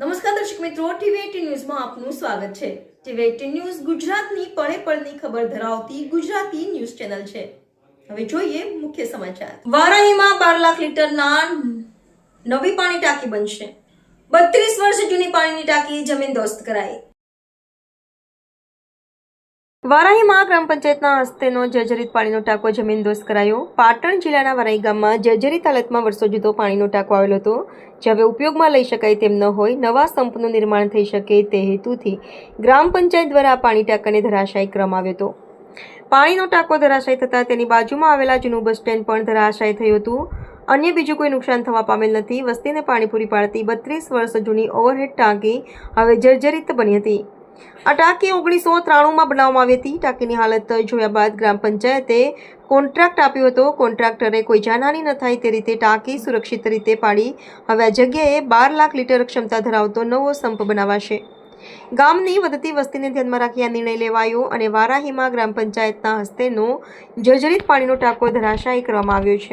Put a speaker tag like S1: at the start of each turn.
S1: નમસ્કાર દર્શક મિત્રો ટીવી ન્યૂઝમાં આપનું સ્વાગત છે. ટીવી એટીન ન્યૂઝ ગુજરાતની પળે પળની ખબર ધરાવતી ગુજરાતી ન્યૂઝ ચેનલ છે. હવે જોઈએ મુખ્ય સમાચાર. વારાહીમાં બાર લાખ લીટરના નવી પાણી ટાંકી બનશે. બત્રીસ વર્ષ જૂની પાણીની ટાંકી જમીન દોસ્ત કરાઈ. વારાહીમાં ગ્રામ પંચાયતના હસ્તેનો જર્જરિત પાણીનો ટાંકો જમીન દોસ્ત કરાયો. પાટણ જિલ્લાના વરાઈ ગામમાં જર્જરિત હાલતમાં વર્ષો જુદો પાણીનો ટાંકો આવેલો હતો, જે હવે ઉપયોગમાં લઈ શકાય તેમ ન હોય, નવા સંપનું નિર્માણ થઈ શકે તે હેતુથી ગ્રામ પંચાયત દ્વારા પાણી ટાંકાને ધરાશાય કરવામાં આવ્યો હતો. પાણીનો ટાંકો ધરાશાય થતાં તેની બાજુમાં આવેલા જૂનું બસ સ્ટેન્ડ પણ ધરાશાય થયું હતું. અન્ય બીજું કોઈ નુકસાન થવા પામેલ નથી. વસ્તીને પાણી પૂરી પાડતી બત્રીસ વર્ષ જૂની ઓવરહેડ ટાંકી હવે જર્જરિત બની હતી. આ ટાંકી ઓગણીસો ત્રાણુંમાં બનાવવામાં આવી હતી. ટાંકીની હાલત જોયા બાદ ગ્રામ પંચાયતે કોન્ટ્રાક્ટ આપ્યો હતો. કોન્ટ્રાક્ટરે કોઈ જાનહાની ન થાય તે રીતે ટાંકી સુરક્ષિત રીતે પાડી. હવે આ જગ્યાએ બાર લાખ લીટર ક્ષમતા ધરાવતો નવો સંપ બનાવાશે. ગામની વધતી વસ્તીને ધ્યાનમાં રાખી આ નિર્ણય લેવાયો અને વારાહીમાં ગ્રામ પંચાયતના હસ્તેનો જર્જરિત પાણીનો ટાંકો ધરાશાયી કરવામાં આવ્યો છે.